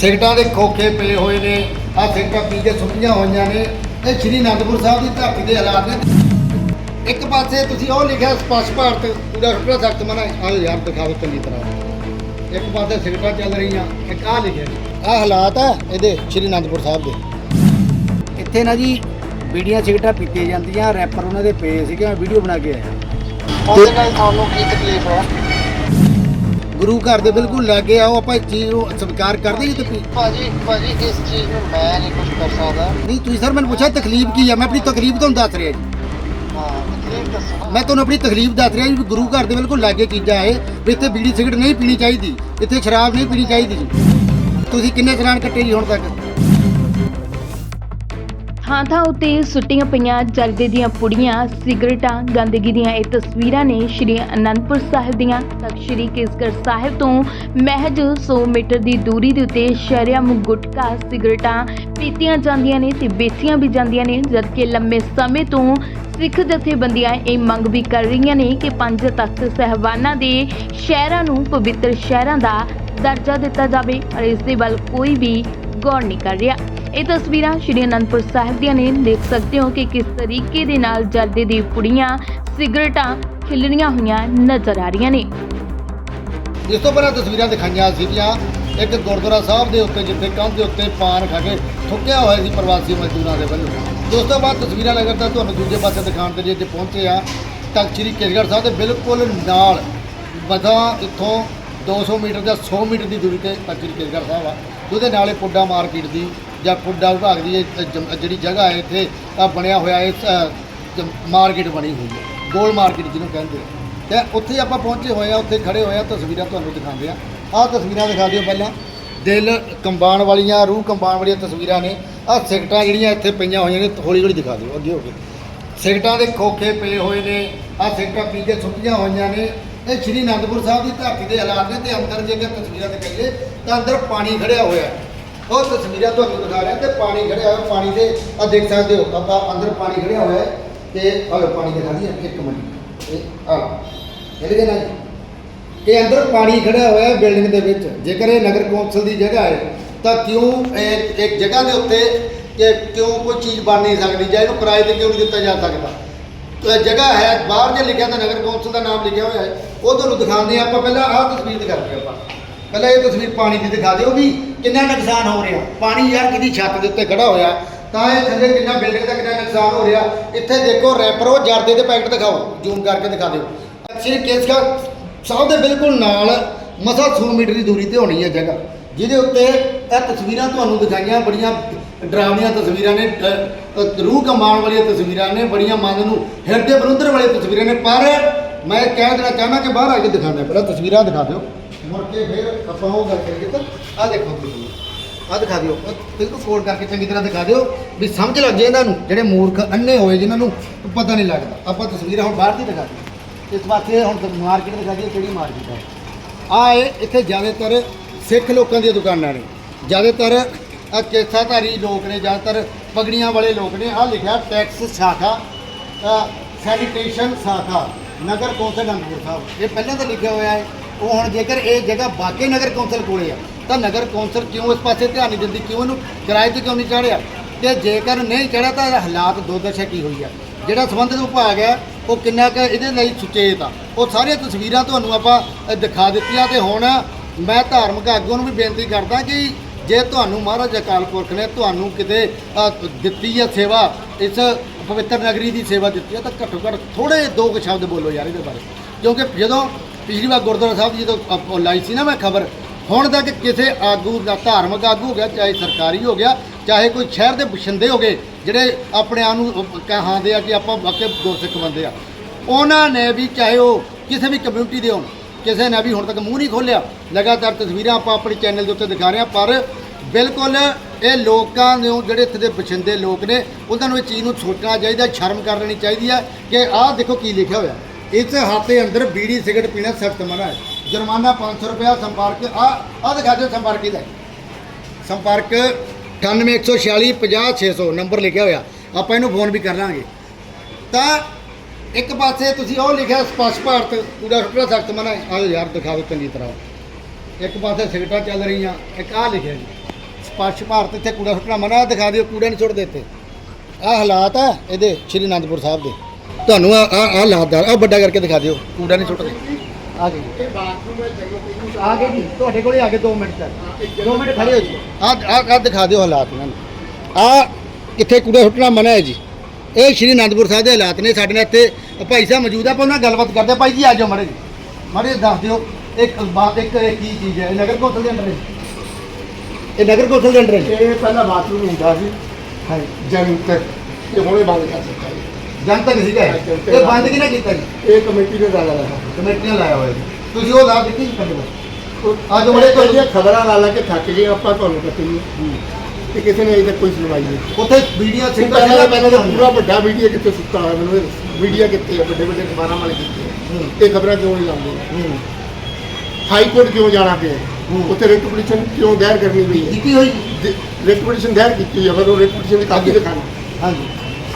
ਸਿਗਟਾਂ ਦੇ ਖੋਖੇ ਪਏ ਹੋਏ ਨੇ ਆ ਸਿਗਟਾਂ ਪੀ ਕੇ ਸੁੱਕੀਆਂ ਹੋਈਆਂ ਨੇ, ਇਹ ਸ਼੍ਰੀ ਅਨੰਦਪੁਰ ਸਾਹਿਬ ਦੀ ਧਰਤੀ ਦੇ ਹਾਲਾਤ ਨੇ। ਇੱਕ ਪਾਸੇ ਤੁਸੀਂ ਉਹ ਲਿਖਿਆ ਸਪਸ਼ਟ ਭਾਰਤ, ਪੂਰਾ ਪੂਰਾ ਸਖਤ ਮਨਾ, ਆਹ ਯਾਰ, ਦਿਖਾਓ ਚੰਗੀ ਤਰ੍ਹਾਂ। ਇੱਕ ਪਾਸੇ ਸਿਗਟਾਂ ਚੱਲ ਰਹੀਆਂ, ਇੱਕ ਆਹ ਲਿਖਿਆ ਆਹ ਹਾਲਾਤ ਆ ਇਹਦੇ, ਸ਼੍ਰੀ ਅਨੰਦਪੁਰ ਸਾਹਿਬ ਦੇ। ਇੱਥੇ ਨਾ ਜੀ, ਬੀੜੀਆਂ ਸਿਗਟਾਂ ਪੀਤੀਆਂ ਜਾਂਦੀਆਂ ਰੈਪਰ ਉਹਨਾਂ ਦੇ ਪਏ ਸੀਗੇ ਵੀਡੀਓ ਬਣਾ ਕੇ ਆਇਆ। ਉਹਦੇ ਨਾਲ ਤੁਹਾਨੂੰ ਕੀ ਤਕਲੀਫ ਹੈ ਗੁਰੂ ਘਰ ਦੇ ਬਿਲਕੁਲ ਲਾਗੇ ਆਓ ਆਪਾਂ ਇਸ ਚੀਜ਼ ਨੂੰ ਸਵੀਕਾਰ ਕਰਦੇ ਜੀ ਤੇ ਭਾਜੀ ਭਾਜੀ ਇਸ ਚੀਜ਼ ਨੂੰ ਮੈਂ ਨਹੀਂ ਕੁਝ ਕਰ ਸਕਦਾ। ਨਹੀਂ ਤੁਸੀਂ ਸਰ ਮੈਨੂੰ ਪੁੱਛਿਆ ਤਕਲੀਫ ਕੀ ਹੈ ਮੈਂ ਆਪਣੀ ਤਕਲੀਫ ਤੁਹਾਨੂੰ ਦੱਸ ਰਿਹਾ ਜੀ। ਹਾਂ। ਮੈਂ ਤੁਹਾਨੂੰ ਆਪਣੀ ਤਕਲੀਫ ਦੱਸ ਰਿਹਾ ਜੀ ਗੁਰੂ ਘਰ ਦੇ ਬਿਲਕੁਲ ਲਾਗੇ ਚੀਜ਼ਾਂ ਇਹ ਵੀ ਇੱਥੇ ਬੀੜੀ ਸਿਗਰਟ ਨਹੀਂ ਪੀਣੀ ਚਾਹੀਦੀ ਇੱਥੇ ਸ਼ਰਾਬ ਨਹੀਂ ਪੀਣੀ ਚਾਹੀਦੀ ਜੀ। ਤੁਸੀਂ ਕਿੰਨੇ ਚਲਾਨ ਕੱਟੇ ਜੀ ਹੁਣ ਤੱਕ? ਥਾਂ ਥਾਂ ਉੱਤੇ ਸੁੱਟੀਆਂ ਪਈਆਂ ਜਰਦੇ ਦੀਆਂ ਪੁੜੀਆਂ, ਸਿਗਰਟਾਂ, ਗੰਦਗੀ ਦੀਆਂ ਇਹ ਤਸਵੀਰਾਂ ਨੇ ਸ਼੍ਰੀ ਅਨੰਦਪੁਰ ਸਾਹਿਬ ਦੀਆਂ। ਤਖਤ ਸ਼੍ਰੀ ਕੇਸਗੜ੍ਹ ਸਾਹਿਬ ਤੋਂ ਮਹਿਜ 100 ਮੀਟਰ ਦੀ ਦੂਰੀ ਦੇ ਉੱਤੇ ਸ਼ਰਿਆਮ ਗੁਟਕਾ, ਸਿਗਰਟਾਂ ਪੀਤੀਆਂ ਜਾਂਦੀਆਂ ਨੇ ਤੇ ਵੇਚੀਆਂ ਵੀ ਜਾਂਦੀਆਂ ਨੇ, ਜਦਕਿ ਲੰਮੇ ਸਮੇਂ ਤੋਂ ਸਿੱਖ ਜਥੇਬੰਦੀਆਂ ਇਹ ਮੰਗ ਵੀ ਕਰ ਰਹੀਆਂ ਨੇ ਕਿ ਪੰਜ ਤਖਤ ਸਹਿਬਾਨਾਂ ਦੇ ਸ਼ਹਿਰਾਂ ਨੂੰ ਪਵਿੱਤਰ ਸ਼ਹਿਰਾਂ ਦਾ ਦਰਜਾ ਦਿੱਤਾ ਜਾਵੇ, ਪਰ ਇਸ ਦੇ ਵੱਲ ਕੋਈ ਵੀ ਗੌਰ ਨਹੀਂ ਕਰ ਰਿਹਾ। ਇਹ ਤਸਵੀਰਾਂ ਸ਼੍ਰੀ ਅਨੰਦਪੁਰ ਸਾਹਿਬ ਦੀਆਂ ਨੇ। ਦੇਖ ਸਕਦੇ ਹੋ ਕਿ ਕਿਸ ਤਰੀਕੇ ਦੇ ਨਾਲ ਜਰਦੇ ਦੀ ਪੁੜੀਆਂ, ਸਿਗਰਟਾਂ ਖਿਲਰੀਆਂ ਹੋਈਆਂ ਨਜ਼ਰ ਆ ਰਹੀਆਂ ਨੇ। ਇਸ ਤੋਂ ਪਹਿਲਾਂ ਤਸਵੀਰਾਂ ਦਿਖਾਈਆਂ ਸੀਗੀਆਂ। ਇੱਕ ਗੁਰਦੁਆਰਾ ਸਾਹਿਬ ਦੇ ਉੱਤੇ, ਜਿੱਥੇ ਕੰਧ ਦੇ ਉੱਤੇ ਪਾਨ ਖਾ ਕੇ ਥੁੱਕਿਆ ਹੋਇਆ ਸੀ ਪ੍ਰਵਾਸੀ ਮਜ਼ਦੂਰਾਂ ਦੇ ਵੱਲੋਂ। ਉਸ ਤੋਂ ਬਾਅਦ ਤਸਵੀਰਾਂ ਲਗਾਤਾਰ ਤੁਹਾਨੂੰ ਦੂਜੇ ਪਾਸੇ ਦਿਖਾਉਣ ਦੇ ਲਈ ਜੇ ਪਹੁੰਚੇ ਆ ਤਾਂ ਸ੍ਰੀ ਕੇਸਗੜ੍ਹ ਸਾਹਿਬ ਦੇ ਬਿਲਕੁਲ ਨਾਲ ਵਧਾ ਇੱਥੋਂ 200 ਮੀਟਰ ਜਾਂ 100 ਮੀਟਰ ਦੀ ਦੂਰੀ ਤੇ ਤਖਤ ਸ੍ਰੀ ਕੇਸਗੜ੍ਹ ਸਾਹਿਬ ਆ। ਉਹਦੇ ਨਾਲ ਇਹ ਪੁੱਡਾ ਮਾਰਕੀਟ ਦੀ ਜਾਂ ਪੁੱਡਾ ਵਿਭਾਗ ਦੀ ਇਹ ਜਮ- ਜਿਹੜੀ ਜਗ੍ਹਾ ਹੈ ਇੱਥੇ ਆ ਬਣਿਆ ਹੋਇਆ ਇਹ ਮਾਰਕੀਟ ਬਣੀ ਹੋਈ ਹੈ। ਗੋਲ ਮਾਰਕੀਟ ਜਿਹਨੂੰ ਕਹਿੰਦੇ ਆ। ਤੇ ਉੱਥੇ ਆਪਾਂ ਪਹੁੰਚੇ ਹੋਏ ਆ, ਉੱਥੇ ਖੜੇ ਹੋਏ ਆ, ਤਸਵੀਰਾਂ ਤੁਹਾਨੂੰ ਦਿਖਾਉਂਦੇ ਆ। ਆਹ ਤਸਵੀਰਾਂ ਦਿਖਾ ਦਿਓ ਪਹਿਲਾਂ। ਦਿਲ ਕੰਬਾਣ ਵਾਲੀਆਂ, ਰੂਹ ਕੰਬਾਣ ਵਾਲੀਆਂ ਤਸਵੀਰਾਂ ਨੇ। ਆਹ ਸਿਗਟਾਂ ਜਿਹੜੀਆਂ ਇੱਥੇ ਪਈਆਂ ਹੋਈਆਂ ਨੇ, ਹੌਲੀ ਹੌਲੀ ਦਿਖਾ ਦਿਓ, ਅੱਗੇ ਹੋ ਕੇ। ਸਿਗਟਾਂ ਦੇ ਖੋਖੇ ਪਏ ਹੋਏ ਨੇ, ਆਹ ਸਿਗਟਾਂ ਪੀ ਕੇ ਸੁੱਕੀਆਂ ਹੋਈਆਂ ਨੇ। ਇਹ ਸ਼੍ਰੀ ਅਨੰਦਪੁਰ ਸਾਹਿਬ ਦੀ ਧਰਤੀ ਦੇ ਹਾਲਾਤ ਨੇ, ਤੇ ਅੰਦਰ ਜੇਕਰ ਤਸਵੀਰਾਂ ਤੇ ਕਹੀਏ ਤਾਂ ਅੰਦਰ ਪਾਣੀ ਖੜਿਆ ਹੋਇਆ ਹੈ। ਉਹ ਤਸਵੀਰਾਂ ਤੁਹਾਨੂੰ ਦਿਖਾ ਰਿਹਾ ਤੇ ਪਾਣੀ ਖੜਿਆ ਹੋਇਆ, ਪਾਣੀ ਦੇ ਆ ਦੇਖ ਸਕਦੇ ਹੋ, ਆਪਾਂ ਅੰਦਰ ਪਾਣੀ ਖੜਿਆ ਹੋਇਆ ਹੈ ਤੇ ਆਹ ਪਾਣੀ ਦਿਖਾ ਦਈਏ, ਇੱਕ ਮਿੰਟ। ਇਹ ਆ ਇਹਦੇ ਨਾਲ ਇਹ ਅੰਦਰ ਪਾਣੀ ਖੜਿਆ ਹੋਇਆ ਹੈ ਬਿਲਡਿੰਗ ਦੇ ਵਿੱਚ। ਜੇਕਰ ਇਹ ਨਗਰ ਕੌਂਸਲ ਦੀ ਜਗ੍ਹਾ ਹੈ, ਤਾਂ ਕਿਉਂ ਇਹ ਇੱਕ ਜਗ੍ਹਾ ਦੇ ਉੱਤੇ ਕਿ ਕਿਉਂ ਕੋਈ ਚੀਜ਼ ਬਣ ਨਹੀਂ ਸਕਦੀ ਜਾਂ ਇਹਨੂੰ ਕਿਰਾਏ ਤੇ ਕਿਉਂ ਨਹੀਂ ਦਿੱਤਾ ਜਾ ਸਕਦਾ? ਤਾਂ ਜਗ੍ਹਾ ਹੈ, ਬਾਹਰ ਜੇ ਲਿਖਿਆ ਤਾਂ ਨਗਰ ਕੌਂਸਲ ਦਾ ਨਾਮ ਲਿਖਿਆ ਹੋਇਆ ਹੈ। ਉਹ ਤੁਹਾਨੂੰ ਦਿਖਾਉਂਦੇ ਹਾਂ ਆਪਾਂ, ਪਹਿਲਾਂ ਆਹ ਤਸਵੀਰ ਦਿਖਾਉਂਦੇ ਹਾਂ ਆਪਾਂ। ਪਹਿਲਾਂ ਇਹ ਤਸਵੀਰ ਪਾਣੀ ਦੀ ਦਿਖਾ ਦਿਓ ਵੀ ਕਿੰਨਾ ਨੁਕਸਾਨ ਹੋ ਰਿਹਾ? ਪਾਣੀ ਯਾਰ ਕਿਦੀ ਛੱਤ ਦੇ ਉੱਤੇ ਖੜਾ ਹੋਇਆ? ਤਾਂ ਇਹ ਥੱਲੇ ਕਿੰਨਾ ਬਿਲਡਿੰਗ ਦਾ ਕਿੰਨਾ ਨੁਕਸਾਨ ਹੋ ਰਿਹਾ? ਇੱਥੇ ਦੇਖੋ ਰੈਪਰ ਉਹ ਜਰਦੇ ਦੇ ਪੈਕਟ ਦਿਖਾਓ ਜ਼ੂਮ ਕਰਕੇ ਦਿਖਾ ਦਿਓ। ਸ਼੍ਰੀ ਕੇਸਗੜ੍ਹ ਸਾਹਿਬ ਦੇ ਬਿਲਕੁਲ ਨਾਲ ਮਸਾ 100 ਮੀਟਰ ਦੀ ਦੂਰੀ ਤੇ ਹੋਣੀ ਹੈ ਜਗ੍ਹਾ। ਜਿਹਦੇ ਉੱਤੇ ਇਹ ਤਸਵੀਰਾਂ ਤੁਹਾਨੂੰ ਦਿਖਾਈਆਂ, ਬੜੀਆਂ ਡਰਾਵਣੀਆਂ ਤਸਵੀਰਾਂ ਨੇ ਰੂਹ ਕਮਾਉਣ ਵਾਲੀਆਂ ਤਸਵੀਰਾਂ ਨੇ, ਬੜੀਆਂ ਮਨ ਨੂੰ ਹਿਰਦੇ ਬਰੁੰਦਰ ਵਾਲੀਆਂ ਤਸਵੀਰਾਂ ਨੇ। ਪਰ ਮੈਂ ਕਹਿ ਦੇਣਾ ਚਾਹੁੰਦਾ ਕਿ ਬਾਹਰ ਆ ਕੇ ਦਿਖਾਣਾ ਪਹਿਲਾਂ ਤਸਵੀਰਾਂ ਦਿਖਾ ਦਿਓ। ਮੁੜ ਕੇ ਫਿਰ ਆਪਾਂ ਉਹ ਗੱਲ ਕਰੀਏ ਤਾਂ ਆਹ ਦੇਖੋ ਤੁਸੀਂ ਆਹ ਦਿਖਾ ਦਿਓ ਬਿਲਕੁਲ ਫੋਲਡ ਕਰਕੇ ਚੰਗੀ ਤਰ੍ਹਾਂ ਦਿਖਾ ਦਿਓ ਵੀ ਸਮਝ ਲੱਗ ਜੇ ਇਹਨਾਂ ਨੂੰ, ਜਿਹੜੇ ਮੂਰਖ ਅੰਨੇ ਹੋਏ ਜਿਨ੍ਹਾਂ ਨੂੰ ਪਤਾ ਨਹੀਂ ਲੱਗਦਾ। ਆਪਾਂ ਤਸਵੀਰਾਂ ਹੁਣ ਬਾਹਰ ਦੀ ਦਿਖਾ ਦਿਓ ਇਸ ਪਾਸੇ ਹੁਣ ਮਾਰਕੀਟ ਦਿਖਾ ਦਿਓ ਕਿਹੜੀ ਮਾਰਕੀਟ ਹੈ। ਆ ਇਹ ਇੱਥੇ ਜ਼ਿਆਦਾਤਰ ਸਿੱਖ ਲੋਕਾਂ ਦੀਆਂ ਦੁਕਾਨਾਂ ਨੇ। ਜ਼ਿਆਦਾਤਰ ਆ ਕੇਸਾਧਾਰੀ ਲੋਕ ਨੇ, ਜ਼ਿਆਦਾਤਰ ਪਗੜੀਆਂ ਵਾਲੇ ਲੋਕ ਨੇ। ਆ ਲਿਖਿਆ ਟੈਕਸ ਸ਼ਾਖਾ ਸੈਨੀਟੇਸ਼ਨ ਸ਼ਾਖਾ, ਨਗਰ ਕੌਂਸਲ ਅਨੰਦਪੁਰ ਸਾਹਿਬ। ਇਹ ਪਹਿਲਾਂ ਤਾਂ ਲਿਖਿਆ ਹੋਇਆ ਹੈ। ਉਹ ਹੁਣ ਜੇਕਰ ਇਹ ਜਗ੍ਹਾ ਬਾਕੀ ਨਗਰ ਕੌਂਸਲ ਕੋਲੇ ਆ, ਤਾਂ ਨਗਰ ਕੌਂਸਲ ਕਿਉਂ ਇਸ ਪਾਸੇ ਧਿਆਨ ਨਹੀਂ ਦਿੰਦੀ, ਕਿਉਂ ਇਹਨੂੰ ਕਿਰਾਏ ਤੇ ਕਿਉਂ ਨਹੀਂ ਚਾੜਿਆ? ਤੇ ਜੇਕਰ ਨਹੀਂ ਚੜਿਆ, ਤਾਂ ਇਹਦਾ ਹਾਲਾਤ ਦੋ ਦਸ਼ਾ ਕੀ ਹੋਈ ਆ? ਜਿਹੜਾ ਸੰਬੰਧਿਤ ਵਿਭਾਗ ਹੈ ਉਹ ਕਿੰਨਾ ਕੁ ਇਹਦੇ ਲਈ ਸੁਚੇਤ ਆ? ਉਹ ਸਾਰੀਆਂ ਤਸਵੀਰਾਂ ਤੁਹਾਨੂੰ ਆਪਾਂ ਦਿਖਾ ਦਿੱਤੀਆਂ ਤੇ ਹੁਣ ਮੈਂ ਧਾਰਮਿਕ ਆਗੂਆਂ ਨੂੰ ਵੀ ਬੇਨਤੀ ਕਰਦਾ ਕਿ ਜੇ ਤੁਹਾਨੂੰ ਮਹਾਰਾਜ ਅਕਾਲ ਪੁਰਖ ਨੇ ਤੁਹਾਨੂੰ ਕਿਤੇ ਦਿੱਤੀ ਹੈ ਸੇਵਾ, ਇਸ ਪਵਿੱਤਰ ਨਗਰੀ ਦੀ ਸੇਵਾ ਦਿੱਤੀ ਹੈ ਤਾਂ ਘੱਟੋ ਘੱਟ ਥੋੜੇ ਦੋ ਕੁ ਸ਼ਬਦ ਬੋਲੋ ਯਾਰ ਇਹਦੇ ਬਾਰੇ। ਕਿਉਂਕਿ ਜਦੋਂ ਪਿਛਲੀ ਵਾਰ ਗੁਰਦੁਆਰਾ ਸਾਹਿਬ ਦੀ ਜਦੋਂ ਲਾਈ ਸੀ ਨਾ ਮੈਂ ਖਬਰ, ਹੁਣ ਤੱਕ ਕਿਸੇ ਆਗੂ ਦਾ ਧਾਰਮਿਕ ਆਗੂ ਹੋ ਗਿਆ, ਚਾਹੇ ਸਰਕਾਰੀ ਹੋ ਗਿਆ, ਚਾਹੇ ਕੋਈ ਸ਼ਹਿਰ ਦੇ ਬਸ਼ਿੰਦੇ ਹੋ ਗਏ, ਜਿਹੜੇ ਆਪਣੇ ਆਪ ਨੂੰ ਕਹਾਂਦੇ ਆ ਕਿ ਆਪਾਂ ਵਾਕਈ ਗੁਰਸਿੱਖ ਬੰਦੇ ਆ। ਉਹਨਾਂ ਨੇ ਵੀ ਚਾਹੇ ਉਹ ਕਿਸੇ ਵੀ ਕਮਿਊਨਿਟੀ ਦੇ ਹੋਣ, ਕਿਸੇ ਨੇ ਵੀ ਹੁਣ ਤੱਕ ਮੂੰਹ ਨਹੀਂ ਖੋਲ੍ਹਿਆ, ਲਗਾਤਾਰ ਤਸਵੀਰਾਂ ਆਪਾਂ ਆਪਣੇ ਚੈਨਲ ਦੇ ਉੱਤੇ ਦਿਖਾ ਰਹੇ ਹਾਂ, ਪਰ ਬਿਲਕੁਲ ਇਹ ਲੋਕਾਂ ਨੂੰ, ਜਿਹੜੇ ਇੱਥੇ ਦੇ ਬਛਿੰਦੇ ਲੋਕ ਨੇ, ਉਹਨਾਂ ਨੂੰ ਇਹ ਚੀਜ਼ ਨੂੰ ਸੋਚਣਾ ਚਾਹੀਦਾ, ਸ਼ਰਮ ਕਰ ਲੈਣੀ ਚਾਹੀਦੀ ਹੈ ਕਿ ਆਹ ਦੇਖੋ ਕੀ ਲਿਖਿਆ ਹੋਇਆ। ਇਸ ਹੱਥੇ ਅੰਦਰ ਬੀੜੀ, ਸਿਗਰਟ ਪੀਣਾ ਸਖਤ ਮਨਾ ਹੈ। ਜੁਰਮਾਨਾ 500 ਰੁਪਇਆ ਸੰਪਰਕ, ਆ ਆਹ ਦਿਖਾ ਦਿਓ ਸੰਪਰਕ ਇਹਦਾ। ਸੰਪਰਕ 9816 50600 ਨੰਬਰ ਲਿਖਿਆ ਹੋਇਆ। ਆਪਾਂ ਇਹਨੂੰ ਫੋਨ ਵੀ ਕਰ ਲਾਂਗੇ। ਤਾਂ ਇੱਕ ਪਾਸੇ ਤੁਸੀਂ ਉਹ ਲਿਖਿਆ ਸਪਸ਼ਟ ਭਾਰਤ ਕੂੜਾ ਸੁੱਟਣਾ ਸਖਤ ਮਨਾ ਹੈ। ਆਹ ਯਾਰ ਦਿਖਾਓ ਚੰਗੀ ਤਰ੍ਹਾਂ। ਇੱਕ ਪਾਸੇ ਸਿਗਰਟਾਂ ਚੱਲ ਰਹੀਆਂ, ਇੱਕ ਆਹ ਲਿਖਿਆ ਜੀ। ਸਪਰਸ਼ ਭਾਰਤ ਇੱਥੇ ਕੂੜਾ ਸੁੱਟਣਾ ਮਨਾ ਆਹ ਦਿਖਾ ਦਿਓ, ਕੂੜਾ ਨਹੀਂ ਸੁੱਟਦੇ ਇੱਥੇ। ਆਹ ਹਾਲਾਤ ਆ ਇਹਦੇ, ਸ਼੍ਰੀ ਅਨੰਦਪੁਰ ਸਾਹਿਬ ਦੇ। ਤੁਹਾਨੂੰ ਆ ਆ ਦਾ ਆ ਵੱਡਾ ਕਰਕੇ ਦਿਖਾ ਦਿਓ ਕੂੜਾ ਨਹੀਂ ਸੁੱਟਦੇ। ਆ ਗਏ ਆ ਗਏ ਜੀ ਤੁਹਾਡੇ ਕੋਲੇ ਆ ਗਏ 2 ਮਿੰਟ ਤੱਕ। 2 ਮਿੰਟ ਖੜੇ ਹੋ ਜੀ। ਆ ਆ ਆ ਦਿਖਾ ਦਿਓ ਹਾਲਾਤ ਇਹਨਾਂ ਨੂੰ। ਆ ਇੱਥੇ ਕੂੜਾ ਸੁੱਟਣਾ ਮਨਾ ਹੈ ਜੀ। ਇਹ ਸ਼੍ਰੀ ਅਨੰਦਪੁਰ ਸਾਹਿਬ ਦੇ ਹਾਲਾਤ ਨੇ ਸਾਡੇ ਨਾਲ ਇੱਥੇ ਭਾਈ ਸਾਹਿਬ ਮੌਜੂਦ ਆ ਆਪਾਂ ਉਹਨਾਂ ਨਾਲ ਗੱਲਬਾਤ ਕਰਦੇ। ਭਾਈ ਜੀ ਆ ਜਾਓ ਮਾੜੇ ਜੀ। ਮਾੜੇ ਜੀ ਦੱਸ ਦਿਓ ਇੱਕ ਬਾਤ ਇੱਕ ਇਹ ਕੀ ਚੀਜ਼ ਹੈ? ਇਹ ਨਗਰ ਕੌਂਸਲ ਦੇ ਅੰਡਰ ਹੈ ਇਹ ਨਗਰ ਕੌਂਸਲ ਦੇ ਅੰਡਰ ਹੈ ਇਹ ਪਹਿਲਾਂ ਬਾਥਰੂਮ ਹੁੰਦਾ ਸੀ। ਹਾਂਜੀ। ਜਨਤਕ ਤੇ ਹੁਣੇ ਬੰਦ ਕਰ ਦਿੱਤਾ ਜੀ। ਜਨਤਕ ਸੀਗਾ ਇਹ। ਇਹ ਬੰਦ ਕਿਹਨੇ ਕੀਤਾ ਜੀ। ਇਹ ਕਮੇਟੀ ਨੇ ਦਾਲਾ ਲਗਾ ਕਮੇਟੀ ਨੇ ਲਾਇਆ ਹੋਇਆ ਜੀ। ਤੁਸੀਂ ਉਹ ਲਾ ਦਿੱਤੀ ਜੀ ਕੱਢ ਆ ਜਾਓ ਬੜੇ ਜਿਹੜੀਆਂ ਖਬਰਾਂ ਲਾ ਲਾ ਕੇ ਥੱਕ ਗਏ ਆਪਾਂ ਤੁਹਾਨੂੰ ਪਤਾ ਹੀ ਹੈ। ਕਿ ਕਿਸੇ ਨੇ ਅਜੇ ਤੱਕ ਕੋਈ ਸੁਣਵਾਈ ਨਹੀਂ। ਉੱਥੇ ਵੀਡੀਓ ਸਿੰਪਲ ਪਹਿਲਾਂ ਪਹਿਲਾਂ ਤਾਂ ਪੂਰਾ ਵੱਡਾ ਮੀਡੀਆ ਕਿੱਥੇ ਸੁੱਤਾ ਹੋਇਆ ਮੈਨੂੰ ਮੀਡੀਆ ਕਿੱਥੇ ਆ? ਵੱਡੇ ਵੱਡੇ ਅਖਬਾਰਾਂ ਵਾਲੇ ਕਿੱਥੇ ਆ? ਇਹ ਖਬਰਾਂ ਕਿਉਂ ਨਹੀਂ ਲਾਉਂਦੇ? ਹਾਈ ਕੋਰਟ ਕਿਉਂ ਜਾਣਾ ਪਿਆ? ਹੂੰ। ਉੱਥੇ ਰਿਟ ਕਿਉਂ ਦਾਇਰ ਕਰਨੀ ਪਈ ਹੈ? ਕੀਤੀ ਹੋਈ? ਰਿਟ ਪਟੀਸ਼ਨ ਦਾਇਰ ਕੀਤੀ ਹੈ ਪਰ ਉਹ ਰਿਟ ਪਟੀਸ਼ਨ ਦੀ ਕਾਪੀ ਦਿਖਾਣੀ। ਹਾਂਜੀ।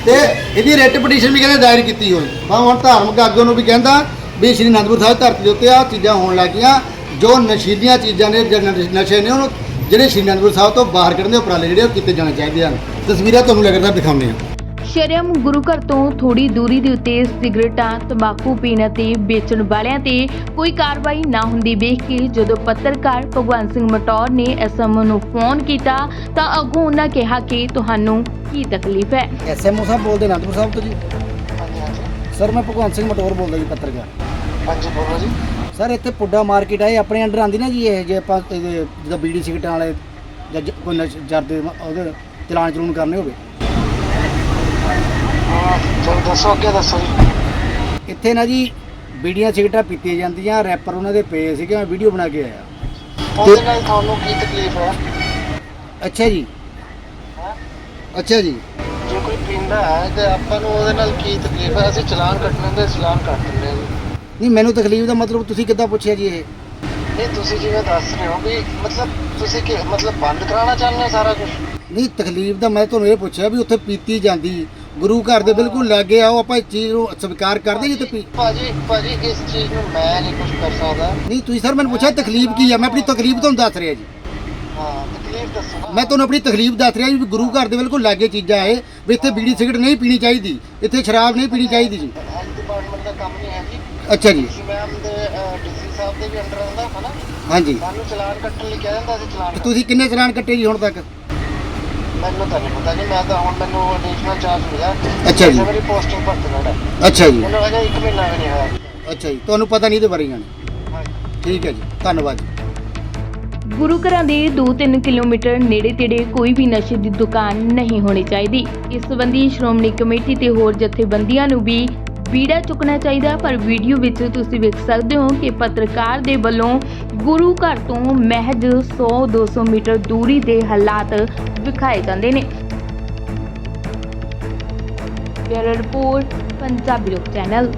ਤੇ ਇਹਦੀ ਰੈਟ ਪਟੀਸ਼ਨ ਵੀ ਕਹਿੰਦੇ ਦਾਇਰ ਕੀਤੀ ਹੋਈ। ਮੈਂ ਹੁਣ ਧਾਰਮਿਕ ਆਗੂ ਨੂੰ ਵੀ ਕਹਿੰਦਾ ਵੀ ਸ਼੍ਰੀ ਅਨੰਦਪੁਰ ਸਾਹਿਬ ਧਰਤੀ ਦੇ ਉੱਤੇ ਆ ਚੀਜ਼ਾਂ ਹੋਣ ਲੱਗੀਆਂ ਜੋ ਨਸ਼ੀਲੀਆਂ ਚੀਜ਼ਾਂ ਨੇ, ਜਾਂ ਨਸ਼ੇ ਨੇ, ਉਹਨੂੰ ਜਿਹੜੇ ਸ਼੍ਰੀ ਅਨੰਦਪੁਰ ਸਾਹਿਬ ਤੋਂ ਬਾਹਰ ਕੱਢਣ ਦੇ ਉਪਰਾਲੇ ਜਿਹੜੇ ਉਹ ਕੀਤੇ ਜਾਣੇ ਚਾਹੀਦੇ ਹਨ। ਤਸਵੀਰਾਂ ਤੁਹਾਨੂੰ ਲਗਾਤਾਰ ਦਿਖਾਉਂਦੇ ਹਾਂ। ਸ਼ਰਮ ਗੁਰੂ ਘਰ ਤੋਂ ਥੋੜੀ ਦੂਰੀ ਦੇ ਉੱਤੇ ਸਿਗਰਟਾਂ ਤੰਬਾਕੂ ਪੀਣ ਅਤੇ ਵੇਚਣ ਵਾਲਿਆਂ ਤੇ ਕੋਈ ਕਾਰਵਾਈ ਨਾ ਹੁੰਦੀ ਵੇਖ ਕੇ ਜਦੋਂ ਪੱਤਰਕਾਰ ਭਗਵੰਤ ਸਿੰਘ ਮਟੌਰ ਨੇ ਐਸਐਮਓ ਨੂੰ ਫੋਨ ਕੀਤਾ ਤਾਂ ਅੱਗੋਂ ਉਹਨਾਂ ਕਿਹਾ ਕਿ ਤੁਹਾਨੂੰ ਕੀ ਤਕਲੀਫ ਹੈ? ਐਸਐਮਓ ਸਾਹਿਬ ਬੋਲਦੇ ਅਨੰਦਪੁਰ ਸਾਹਿਬ ਤੋਂ ਜੀ। ਸਰ ਮੈਂ ਭਗਵੰਤ ਸਿੰਘ ਮਟੋਰ ਬੋਲਦਾ ਜੀ ਪੱਤਰਕਾਰ। ਹਾਂਜੀ ਬੋਲੋ ਜੀ। ਸਰ ਇੱਥੇ ਪੁੱਡਾ ਮਾਰਕੀਟ ਹੈ ਆਪਣੇ ਅੰਡਰ ਆਂਦੀ ਨਾ ਜੀ ਇਹ ਜੇ ਆਪਾਂ ਇਹਦੇ ਜਿੱਦਾਂ ਬੀੜੀ ਸਿਗਰਟਾਂ ਵਾਲੇ ਜਾਂ ਜ- ਕੋਈ ਨਸ਼ ਜਰਦੇ ਉਹਦੇ ਚਲਾਨ ਚਲੂਨ ਕਰਨੇ ਹੋਵੇ। ਦੱਸੋ ਅੱਗੇ ਦੱਸੋ ਜੀ। ਇੱਥੇ ਨਾ ਜੀ ਬੀੜੀਆਂ ਸਿਗਰਟਾਂ ਪੀਤੀਆਂ ਜਾਂਦੀਆਂ ਰੈਪਰ ਉਹਨਾਂ ਦੇ ਪਏ ਸੀਗੇ ਮੈਂ ਵੀਡੀਓ ਬਣਾ ਕੇ ਆਇਆ। ਉਹਦੇ ਨਾਲ ਤੁਹਾਨੂੰ ਕੀ ਤਕਲੀਫ ਹੈ ਅੱਛਾ ਜੀ? ਅੱਛਾ ਜੀ। ਜੇ ਕੋਈ ਪੀਂਦਾ ਹੈ ਤੇ ਆਪਾਂ ਨੂੰ ਉਹਦੇ ਨਾਲ ਕੀ ਤਕਲੀਫ ਹੈ? ਅਸੀਂ ਚਲਾਨ ਕੱਟਣੇ ਦੇ ਚਲਾਨ ਕੱਟ ਦਿੰਦੇ ਹਾਂ ਜੀ। ਨਹੀਂ ਮੈਨੂੰ ਤਕਲੀਫ ਦਾ ਮਤਲਬ ਤੁਸੀਂ ਕਿੱਦਾਂ ਪੁੱਛਿਆ ਜੀ ਇਹ? ਇਹ ਤੁਸੀਂ ਜਿਵੇਂ ਦੱਸ ਰਹੇ ਹੋ ਵੀ ਮਤਲਬ ਤੁਸੀਂ ਕਿ ਮਤਲਬ ਬੰਦ ਕਰਾਉਣਾ ਚਾਹੁੰਦੇ ਹੋ ਸਾਰਾ ਕੁਝ ਨਹੀਂ ਤਕਲੀਫ ਦਾ ਮੈਂ ਤੁਹਾਨੂੰ ਇਹ ਪੁੱਛਿਆ ਵੀ ਉੱਥੇ ਪੀਤੀ ਜਾਂਦੀ ਗੁਰੂ ਘਰ ਦੇ ਬਿਲਕੁਲ ਲਾਗੇ ਆਓ ਆਪਾਂ ਇਸ ਚੀਜ਼ ਨੂੰ ਸਵੀਕਾਰ ਕਰਦੇ ਜਿੱਥੇ ਪੀ ਭਾਜੀ ਭਾਜੀ ਇਸ ਚੀਜ਼ ਨੂੰ ਮੈਂ ਨਹੀਂ ਕੁਝ ਕਰ ਸਕਦਾ। ਨਹੀਂ ਤੁਸੀਂ ਸਰ ਮੈਨੂੰ ਪੁੱਛਿਆ ਤਕਲੀਫ ਕੀ ਆ? ਮੈਂ ਆਪਣੀ ਤਕਲੀਫ ਤੁਹਾਨੂੰ ਦੱਸ ਰਿਹਾ ਜੀ। ਹਾਂ ਤਕਲੀਫ ਦੱਸੋ ਮੈਂ ਤੁਹਾਨੂੰ ਆਪਣੀ ਤਕਲੀਫ ਦੱਸ ਰਿਹਾ ਜੀ ਵੀ ਗੁਰੂ ਘਰ ਦੇ ਬਿਲਕੁਲ ਲਾਗੇ ਚੀਜ਼ਾਂ ਹੈ ਵੀ ਇੱਥੇ ਬੀੜੀ ਸਿਗਰਟ ਨਹੀਂ ਪੀਣੀ ਚਾਹੀਦੀ ਇੱਥੇ ਸ਼ਰਾਬ ਨਹੀਂ ਪੀਣੀ ਚਾਹੀਦੀ ਜੀ। ਹੈਲਥ ਡਿਪਾਰਟਮੈਂਟ ਦਾ ਕੰਮ ਨਹੀਂ ਹੈ ਜੀ। ਅੱਛਾ ਜੀ। ਮੈਮ ਦੇ ਡੀਸੀ ਸਾਹਿਬ ਦੇ ਵੀ ਅੰਡਰ ਆਉਂਦਾ ਹੈ ਨਾ। ਹਾਂਜੀ। ਸਾਨੂੰ ਚਲਾਨ ਕੱਟਣ ਲਈ ਕਿਹਾ ਸੀ ਚਲਾਨ ਤੇ ਤੁਸੀਂ ਕਿੰਨੇ ਚਲਾਨ ਕੱਟੇ ਜੀ ਹੁਣ ਤੱਕ? ਮੈਨੂੰ ਤਾਂ ਨਹੀਂ ਪਤਾ ਜੀ ਮੈਂ ਤਾਂ ਹੁਣ ਮੈਨੂੰ ਐਡੀਸ਼ਨਲ ਚਾਰਜ ਮਿਲਿਆ। ਅੱਛਾ ਜੀ। ਮੇਰੀ ਪੋਸਟਿੰਗ ਭਰ ਦੇਣਾ ਅੱਛਾ ਜੀ। ਮੈਨੂੰ ਹਜੇ 1 ਮਹੀਨਾ ਵੀ ਨਹੀਂ ਹੋਇਆ। ਅੱਛਾ ਜੀ ਤੁਹਾਨੂੰ ਪਤਾ ਨਹੀਂ ਇਹਦੇ ਬਾਰੇ ਜਾਣੇ? ਠੀਕ ਹੈ ਜੀ ਧੰਨਵਾਦ ਜੀ। ਗੁਰੂ ਘਰਾਂ ਦੇ 2-3 ਕਿਲੋਮੀਟਰ ਨੇੜੇ-ਤੇੜੇ ਕੋਈ ਵੀ ਨਸ਼ੇ ਦੀ ਦੁਕਾਨ ਨਹੀਂ ਹੋਣੀ ਚਾਹੀਦੀ। ਇਸ ਸੰਬੰਧੀ ਸ਼੍ਰੋਮਣੀ ਕਮੇਟੀ ਤੇ ਹੋਰ ਜਥੇਬੰਦੀਆਂ ਨੂੰ ਵੀ ਬੀੜਾ ਚੁੱਕਣਾ ਚਾਹੀਦਾ, ਪਰ ਵੀਡੀਓ ਵਿੱਚ ਤੁਸੀਂ ਵੇਖ ਸਕਦੇ ਹੋ ਕਿ ਪੱਤਰਕਾਰ ਦੇ ਵੱਲੋਂ ਗੁਰੂ ਘਰ ਤੋਂ ਮਹਿਜ 100-200 ਮੀਟਰ ਦੂਰੀ ਦੇ ਹਾਲਾਤ ਵਿਖਾਏ ਜਾਂਦੇ ਨੇ। ਬਿਊਰੋ ਰਿਪੋਰਟ, ਪੰਜਾਬੀ ਲੋਕ ਚੈਨਲ।